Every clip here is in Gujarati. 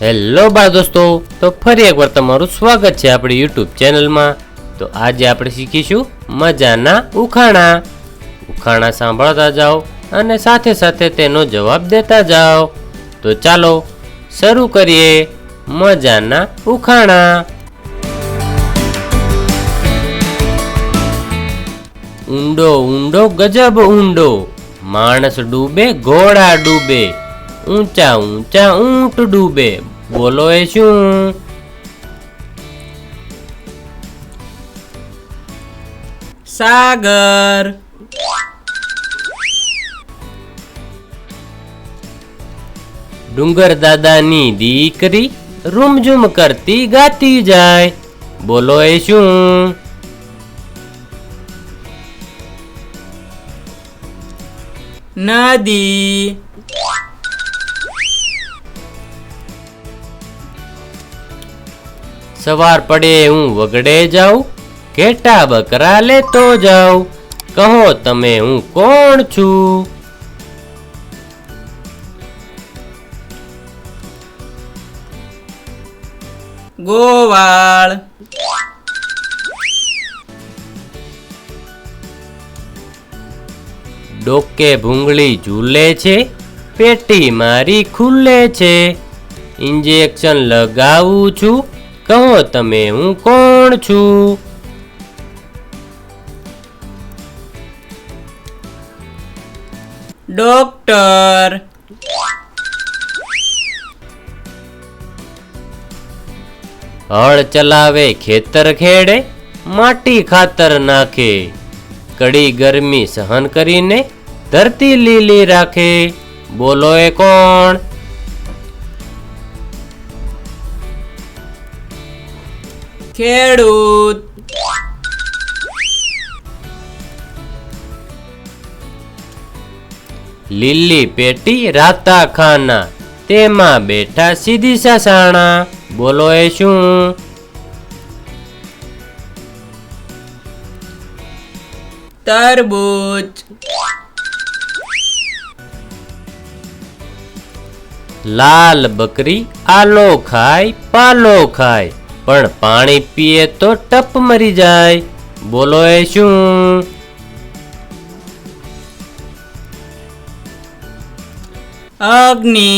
હેલો બાળ દોસ્તો, તો ફરી એકવાર તમારું સ્વાગત છે આપણી યુટ્યુબ ચેનલમાં. તો આજે આપણે શીખીશું મજાના ઉખાણા. ઉખાણા સાંભળતા જાઓ અને સાથે સાથે તેનો જવાબ દેતા જાઓ. તો ચાલો શરૂ કરીએ મજાના ઉખાણા. ઊંડો ઊંડો ગજબ ઊંડો, માણસ ડૂબે, ઘોડા ડૂબે. ઊંચા ઊંચા ઊંટ ડૂબે. બોલો એ શું? સાગર. ડુંગર દાદાની દીકરી રૂમઝૂમ કરતી ગાતી જાય. બોલો એ શું? નદી. સવાર પડે હું વગડે જાઉં, ઘેટા બકરા લેતો જાઉં. કહો તમે હું કોણ છું? ગોવાળ. ડોકે ભૂંગળી ઝૂલે છે, પેટી મારી ખુલે છે. ઇન્જેક્શન લગાવું છું કહો તમે હું કોણ છું? ડોક્ટર. હળ ચલાવે ખેતર ખેડે માટી ખાતર નાખે. કડી ગરમી સહન કરીને ધરતી લીલી રાખે. બોલો એ કોણ? ખેડૂત. લીલી પેટી રાતા ખાના તેમાં બેઠા સીધી સાસાણા. બોલો એ શું? તરબૂચ. લાલ બકરી આલો ખાય, પાલો ખાય. પણ પાણી પીએ તો ટપ મરી જાય. બોલો એ શું? અગ્નિ.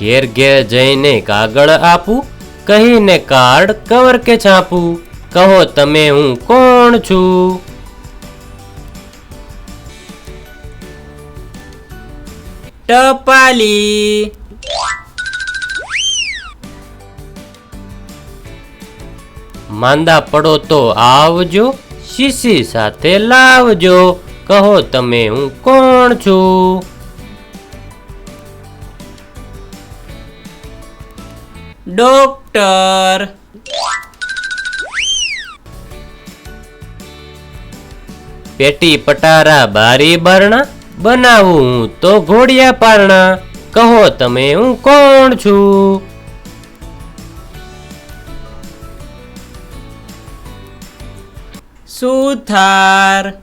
ઘેર ઘેર જઈને કાગળ આપું કહીને કાર્ડ કવર કે છાપું. કહો તમે હું કોણ છું? ટપાલી માંદા પડો તો આવજો, શીશી સાથે લાવજો. કહો તમે હું કોણ છું? ડોક્ટર. પેટી પટારા બારી બારણા બનાવું તો ઘોડિયા પારણા. કહો તમે હું કોણ છું? સુથાર.